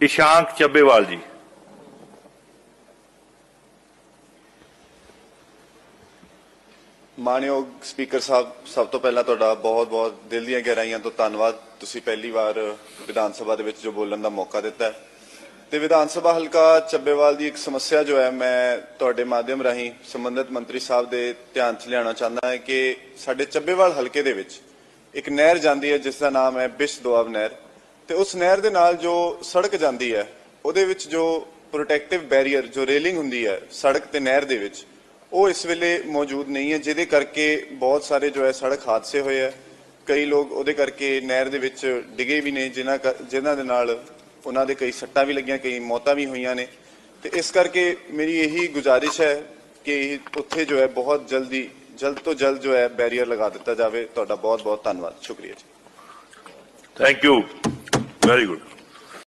ਇਸ਼ਾਂਕ ਚੱਬੇਵਾਲ ਜੀ। ਮਾਨਯੋਗ ਸਪੀਕਰ ਸਾਹਿਬ, ਸਭ ਤੋਂ ਪਹਿਲਾਂ ਤੁਹਾਡਾ ਬਹੁਤ-ਬਹੁਤ ਦਿਲ ਦੀਆਂ ਗਹਿਰਾਈਆਂ ਤੋਂ ਧੰਨਵਾਦ। ਤੁਸੀਂ ਪਹਿਲੀ ਵਾਰ ਵਿਧਾਨ ਸਭਾ ਦੇ ਵਿੱਚ ਜੋ ਬੋਲਣ ਦਾ ਮੌਕਾ ਦਿੱਤਾ ਤੇ ਵਿਧਾਨ ਸਭਾ ਹਲਕਾ ਚੱਬੇਵਾਲ ਦੀ ਇੱਕ ਸਮੱਸਿਆ ਜੋ ਹੈ, ਮੈਂ ਤੁਹਾਡੇ ਮਾਧਿਅਮ ਰਾਹੀਂ ਸੰਬੰਧਿਤ ਮੰਤਰੀ ਸਾਹਿਬ ਦੇ ਧਿਆਨ 'ਚ ਲਿਆਉਣਾ ਚਾਹੁੰਦਾ ਹਾਂ ਕਿ ਸਾਡੇ ਚੱਬੇਵਾਲ ਹਲਕੇ ਦੇ ਵਿੱਚ ਇੱਕ ਨਹਿਰ ਜਾਂਦੀ ਹੈ, ਜਿਸ ਦਾ ਨਾਮ ਹੈ ਬਿਸ਼ ਦੁਆਬ ਨਹਿਰ। ਤੇ ਉਸ ਨਹਿਰ ਦੇ ਨਾਲ ਜੋ ਸੜਕ ਜਾਂਦੀ ਹੈ, ਉਹਦੇ ਵਿੱਚ ਜੋ ਪ੍ਰੋਟੈਕਟਿਵ ਬੈਰੀਅਰ ਜੋ ਰੇਲਿੰਗ ਹੁੰਦੀ ਹੈ ਸੜਕ ਤੇ ਨਹਿਰ ਦੇ ਵਿੱਚ, ਉਹ ਇਸ ਵੇਲੇ ਮੌਜੂਦ ਨਹੀਂ ਹੈ, ਜਿਹਦੇ ਕਰਕੇ ਬਹੁਤ ਸਾਰੇ ਜੋ ਹੈ ਸੜਕ ਹਾਦਸੇ ਹੋਏ ਹੈ। ਕਈ ਲੋਕ ਉਹਦੇ ਕਰਕੇ ਨਹਿਰ ਦੇ ਵਿੱਚ ਡਿੱਗੇ ਵੀ ਨੇ, ਜਿਨ੍ਹਾਂ ਕਰ- ਜਿਨ੍ਹਾਂ ਦੇ ਨਾਲ ਉਹਨਾਂ ਦੇ ਕਈ ਸੱਟਾਂ ਵੀ ਲੱਗੀਆਂ, ਕਈ ਮੌਤਾਂ ਵੀ ਹੋਈਆਂ ਨੇ। ਤੇ ਇਸ ਕਰਕੇ ਮੇਰੀ ਇਹੀ ਗੁਜ਼ਾਰਿਸ਼ ਹੈ ਕਿ ਉੱਥੇ ਜੋ ਹੈ ਬਹੁਤ ਜਲਦੀ, ਜਲਦ ਤੋਂ ਜਲਦ ਜੋ ਹੈ ਬੈਰੀਅਰ ਲਗਾ ਦਿੱਤਾ ਜਾਵੇ। ਤੁਹਾਡਾ ਬਹੁਤ ਬਹੁਤ ਧੰਨਵਾਦ। ਸ਼ੁਕਰੀਆ ਜੀ। Thank you very good